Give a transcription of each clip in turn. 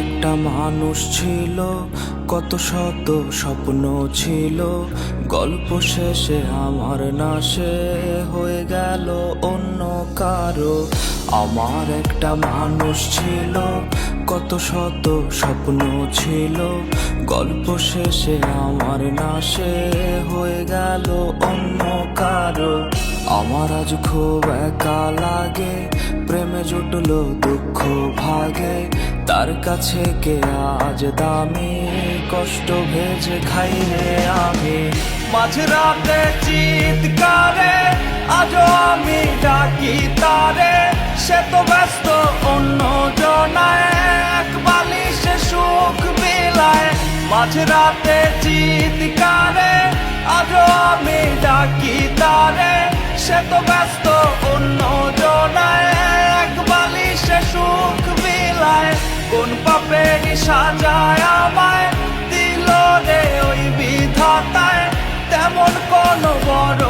একটা মানুষ ছিল, কত শত স্বপ্ন ছিল। গল্প শেষে আমার নাশে হয়ে গেল অন্য কারও। আমার একটা মানুষ ছিল, কত শত স্বপ্ন ছিল। গল্প শেষে আমার নাশে হয়ে গেল অন্য কারও। আমার আজ খুব একা লাগে, প্রেমে জুটলো দুঃখ ভাগে। তার কাছে কে আজ দামি কষ্ট ভেজে খাই রে আমি মাঝরাতে চিৎকারে, আজও আমি ডাকি তারে। সে তো ব্যস্ত অন্য জনায়, এক বালিশে সুখ বিলায়। মাঝরাতে চিৎকারে, আজও আমি ডাকি তারে। সে তো ব্যস্ত কোন নিশা যায় আমায় দিল রে ওই বিধাতায়। তেমন কোন বড়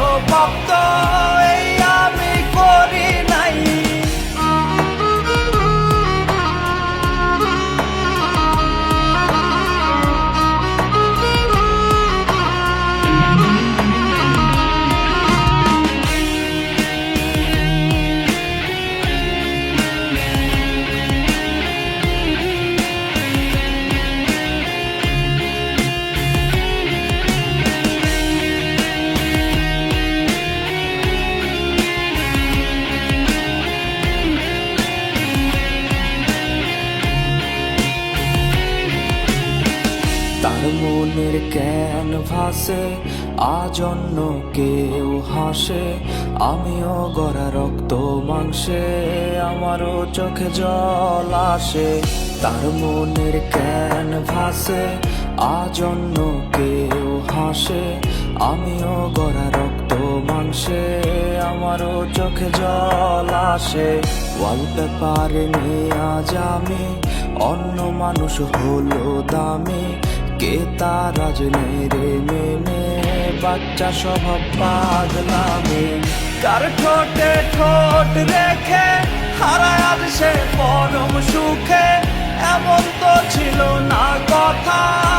মনের ক্যানভাসে আজ অন্য কেউ হাসে। আমিও গড়া রক্ত মাংসে, আমারও চোখে জল আসে। তার মনের ক্যানভাসে আজ অন্য কেউ হাসে। আমিও গড়া রক্ত মাংসে, আমারও চোখে জল আসে। ওয়ালপেপারে নিয়ে আজ আমি, অন্য মানুষ হলো দামি। কে তার রে মেনে? বাচ্চা স্বভাব পাগলামে কার ঠোঁটে ঠোঁট রেখে হারায় সে পরম সুখে? এমন তো ছিল না কথা।